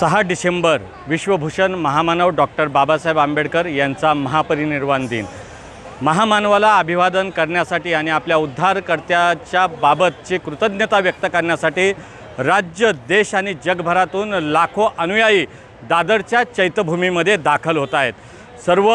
सहा डिसेंबर विश्वभूषण महामानव डॉक्टर बाबासाहेब आंबेडकर यांचा महापरिनिर्वाण दिन. महामानवाला अभिवादन करण्यासाठी आणि आपल्या उद्धारकर्त्याच्या बाबतची कृतज्ञता व्यक्त करण्यासाठी राज्य देश आणि जगभरातून लाखो अनुयायी दादरच्या चैत्यभूमीमध्ये दाखल होत आहेत. सर्व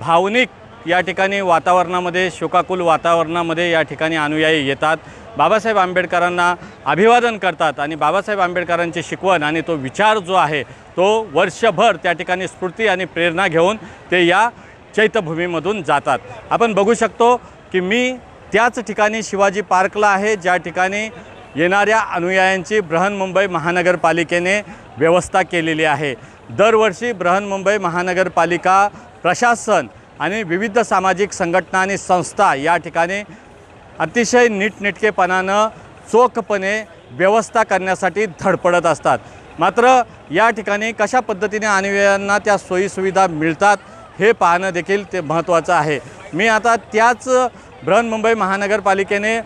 भावनिक या ठिकाणी वातावरणामध्ये शोकाकुल वातावरणामध्ये या ठिकाणी अनुयायी येतात. बाबासाहेब आंबेडकरांना अभिवादन करतात आणि बाबासाहेब आंबेडकरांची शिकवण आणि तो विचार जो आहे तो वर्षभर त्या ठिकाणी स्फूर्ती आणि प्रेरणा घेऊन ते या चैत्यभूमीमधून जातात. आपण बघू शकतो की मी त्याच ठिकाणी शिवाजी पार्कला आहे ज्या ठिकाणी येणाऱ्या अनुयायांची बृहन्मुंबई महानगरपालिकेने व्यवस्था केलेली आहे. दरवर्षी बृहन्मुंबई महानगरपालिका प्रशासन आणि विविध सामाजिक संघटना आणि संस्था या ठिकाणी अतिशय नीटनेटकेपणानं चोखपणे व्यवस्था करण्यासाठी धडपडत असतात. मात्र या ठिकाणी कशा पद्धतीने अनुयायांना त्या सोयीसुविधा मिळतात हे पाहणं देखील ते महत्त्वाचं आहे. मी आता त्याच बृहन्मुंबई महानगरपालिकेने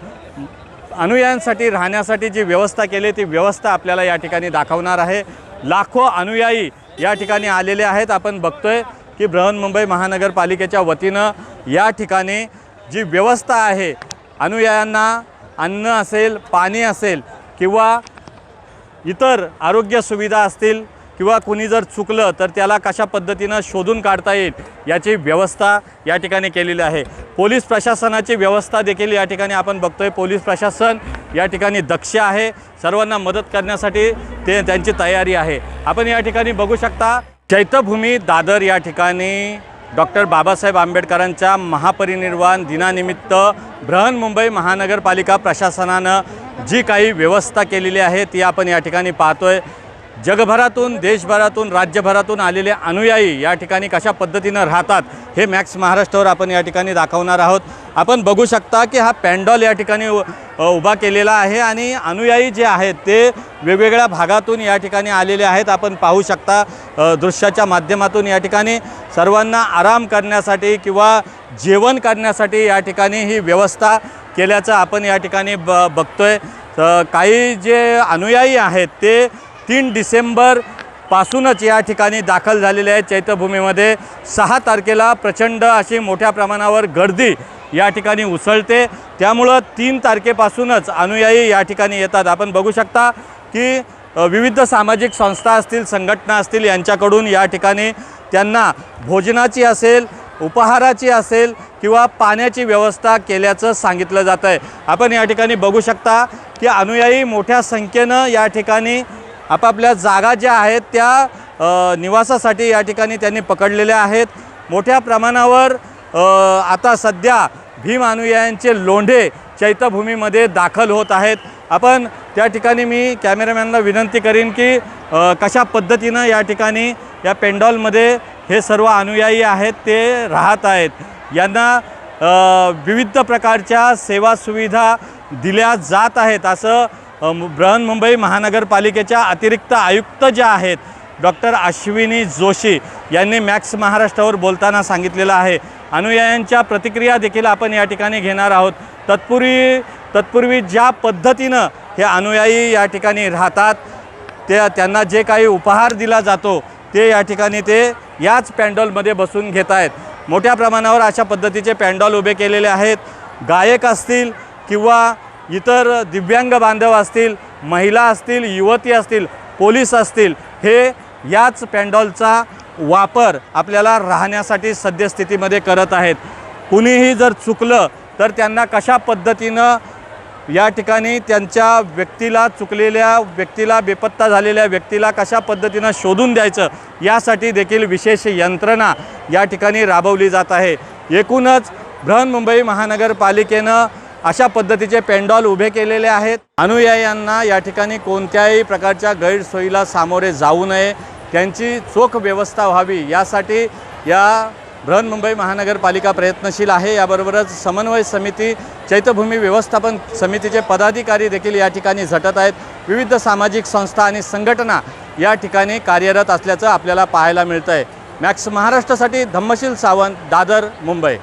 अनुयायांसाठी राहण्यासाठी जी व्यवस्था केली ती व्यवस्था आपल्याला या ठिकाणी दाखवणार आहे. लाखो अनुयायी या ठिकाणी आलेले आहेत. आपण बघतोय की बृहन्मुंबई महानगरपालिकेच्या वतीनं या ठिकाणी जी व्यवस्था आहे अनुयायांना अन्न असेल पाणी असेल किंवा इतर आरोग्य सुविधा असतील किंवा कुणी जर चुकलं तर त्याला कशा पद्धतीनं शोधून काढता येईल याची व्यवस्था या ठिकाणी केलेली आहे. पोलीस प्रशासनाची व्यवस्था देखील या ठिकाणी आपण बघतोय. पोलीस प्रशासन या ठिकाणी दक्ष आहे. सर्वांना मदत करण्यासाठी ते त्यांची तयारी आहे. आपण या ठिकाणी बघू शकता चैत्यभूमी दादर या ठिकाणी डॉक्टर बाबासाहेब आंबेडकरांच्या महापरिनिर्वाण दिनानिमित्त बृहन्मुंबई महानगरपालिका प्रशासनानं जी काही व्यवस्था केलेली आहे ती आपण या ठिकाणी पाहतोय. जगभरातून देशभरातून राज्यभरातून आलेले अनुयायी या ठिकाणी कशा पद्धतीनं राहतात हे मॅक्स महाराष्ट्रावर आपण या ठिकाणी दाखवणार आहोत. आपण बघू शकता की हा पॅन्डॉल या ठिकाणी उ- उभा केलेला आहे आणि अनुयायी जे आहेत ते वेगवेगळ्या भागातून या ठिकाणी आलेले आहेत. आपण पाहू शकता दृश्याच्या माध्यमातून या ठिकाणी सर्वांना आराम करण्यासाठी किंवा जेवण करण्यासाठी या ठिकाणी ही व्यवस्था केल्याचं आपण या ठिकाणी ब बघतोय. तर काही जे अनुयायी आहेत ते तीन डिसेंबरपासूनच या ठिकाणी दाखल झालेले आहे. चैत्यभूमीमध्ये सहा तारखेला प्रचंड अशी मोठ्या प्रमाणावर गर्दी या ठिकाणी उसळते. त्यामुळं तीन तारखेपासूनच अनुयायी या ठिकाणी येतात. आपण बघू शकता की विविध सामाजिक संस्था असतील संघटना असतील यांच्याकडून या ठिकाणी त्यांना भोजनाची असेल उपहाराची असेल किंवा पाण्याची व्यवस्था केल्याचं सांगितलं जातं आहे आपण या ठिकाणी बघू शकता की अनुयायी मोठ्या संख्येनं या ठिकाणी आपापल्या जागा ज्या आहेत त्या निवासासाठी या ठिकाणी त्यांनी पकडलेल्या आहेत. मोठ्या प्रमाणावर आता सध्या भीम अनुयायांचे लोंढे चैत्यभूमीमध्ये दाखल होत आहेत. आपण त्या ठिकाणी मी कॅमेरामॅनला विनंती करीन की कशा पद्धतीनं या ठिकाणी या पेंडॉलमध्ये हे सर्व अनुयायी आहेत ते राहत आहेत. यांना विविध प्रकारच्या सेवा सुविधा दिल्या जात आहेत असं बृहन्मुंबई महानगरपालिकेच्या अतिरिक्त आयुक्त ज्या आहेत डॉक्टर अश्विनी जोशी यांनी मॅक्स महाराष्ट्रावर बोलताना सांगितलेलं आहे. अनुयायांच्या प्रतिक्रिया देखील आपण या ठिकाणी घेणार आहोत. तत्पूर्वी तत्पूर्वी ज्या पद्धतीनं हे अनुयायी या ठिकाणी राहतात ते त्यांना जे काही उपहार दिला जातो ते या ठिकाणी ते याच पॅन्डॉलमध्ये बसून घेत आहेत. मोठ्या प्रमाणावर अशा पद्धतीचे पॅन्डॉल उभे केलेले आहेत. गायक असतील किंवा इतर दिव्यांग बांधव असतील महिला असतील युवती असतील पोलीस असतील हे याच पॅन्डॉलचा वापर आपल्याला राहण्यासाठी सद्यस्थितीमध्ये करत आहेत. कुणीही जर चुकलं तर त्यांना कशा पद्धतीनं या ठिकाणी त्यांच्या व्यक्तीला चुकलेल्या व्यक्तीला बेपत्ता झालेल्या व्यक्तीला कशा पद्धतीनं शोधून द्यायचं यासाठी देखील विशेष यंत्रणा या ठिकाणी राबवली जात आहे. एकूणच बृहन्मुंबई महानगरपालिकेनं अशा पद्धतीचे पेंडॉल उभे केलेले आहेत. अनुयायांना या ठिकाणी कोणत्याही प्रकारच्या गैरसोयीला सामोरे जाऊ नये. त्यांची चोख व्यवस्था व्हावी. यासाठी या बृहन्मुंबई महानगरपालिका प्रयत्नशील आहे. याबरोबरच समन्वय समिती चैत्यभूमी व्यवस्थापन समितीचे पदाधिकारी देखील या ठिकाणी झटत आहेत. विविध सामाजिक संस्था आणि संघटना या ठिकाणी कार्यरत असल्याचं आपल्याला पाहायला मिळतं आहे मॅक्स महाराष्ट्रासाठी धम्मशील सावंत दादर मुंबई.